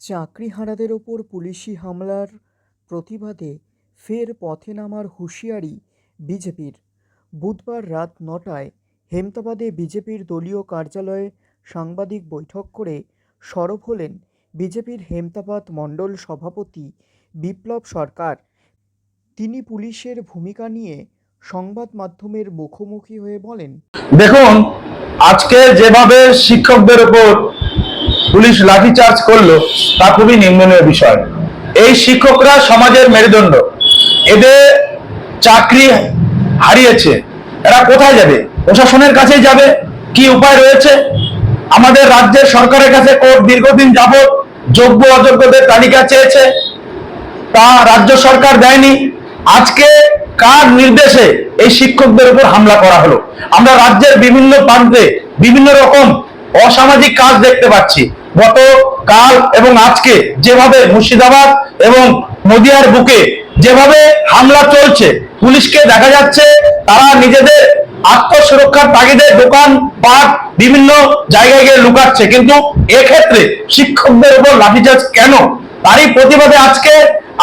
চাকরিহারাদের ওপর পুলিশি হামলার প্রতিবাদে ফের পথে নামার হুঁশিয়ারি বিজেপির। বুধবার রাত নটায় হেমতাবাদে বিজেপির দলীয় কার্যালয়ে সাংবাদিক বৈঠক করে সরব হলেন বিজেপির হেমতাবাদ মণ্ডল সভাপতি বিপ্লব সরকার। তিনি পুলিশের ভূমিকা নিয়ে সংবাদ মাধ্যমের মুখোমুখি হয়ে বলেন, দেখুন, আজকে যেভাবে শিক্ষকদের উপর পুলিশ লাঠিচার্জ করল, তা খুবই নিন্দনীয় বিষয়। এই শিক্ষকরা সমাজের মেরুদণ্ড। এদের চাকরি হারিয়েছে। এরা কোথায় যাবে? প্রশাসনের কাছে যাবে? কি উপায় রয়েছে? আমাদের রাজ্যের সরকারের কাছে কোর্ট দীর্ঘদিন যাবৎ যোগ্য অযোগ্যদের তালিকা চেয়েছে। তা রাজ্য সরকার দেয়নি। আজকে কার নির্দেশে এই শিক্ষকদের উপর হামলা করা হলো? আমরা রাজ্যের বিভিন্ন প্রান্তে বিভিন্ন রকম অসামাজিক কাজ দেখতে পাচ্ছি। গত কাল এবং আজকে যেভাবে মুর্শিদাবাদ এবং নদিয়ার বুকে যেভাবে হামলা চলছে, পুলিশকে দেখা যাচ্ছে তারা নিজেদের আত্মসুরক্ষার তাগিদে দোকান, পাট বিভিন্ন জায়গায় গিয়ে লুকাচ্ছে। কিন্তু এক্ষেত্রে শিক্ষকদের উপর লাঠিচার্জ কেন? তারই প্রতিবাদে আজকে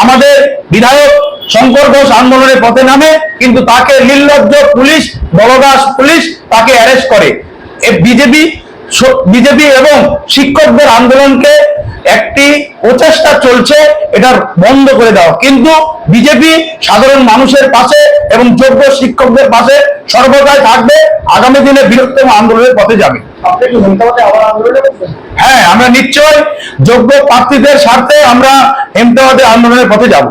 আমাদের বিধায়ক শঙ্কর ঘোষ আন্দোলনের পথে নামে, কিন্তু তাকে নির্লজ্জ পুলিশ, বলদাস পুলিশ তাকে অ্যারেস্ট করে। বিজেপি বিজেপি এবং শিক্ষকদের আন্দোলনকে একটি প্রচেষ্টা চলছে এটার বন্ধ করে দেওয়া। কিন্তু বিজেপি সাধারণ মানুষের পাশে এবং যোগ্য শিক্ষকদের পাশে সর্বদাই থাকবে আগামী দিনে বৃহত্তম আন্দোলনের পথে যাবে। হ্যাঁ আমরা নিশ্চয় যোগ্য প্রার্থীদের স্বার্থে আমরা হেমতাবাদে আন্দোলনের পথে যাব।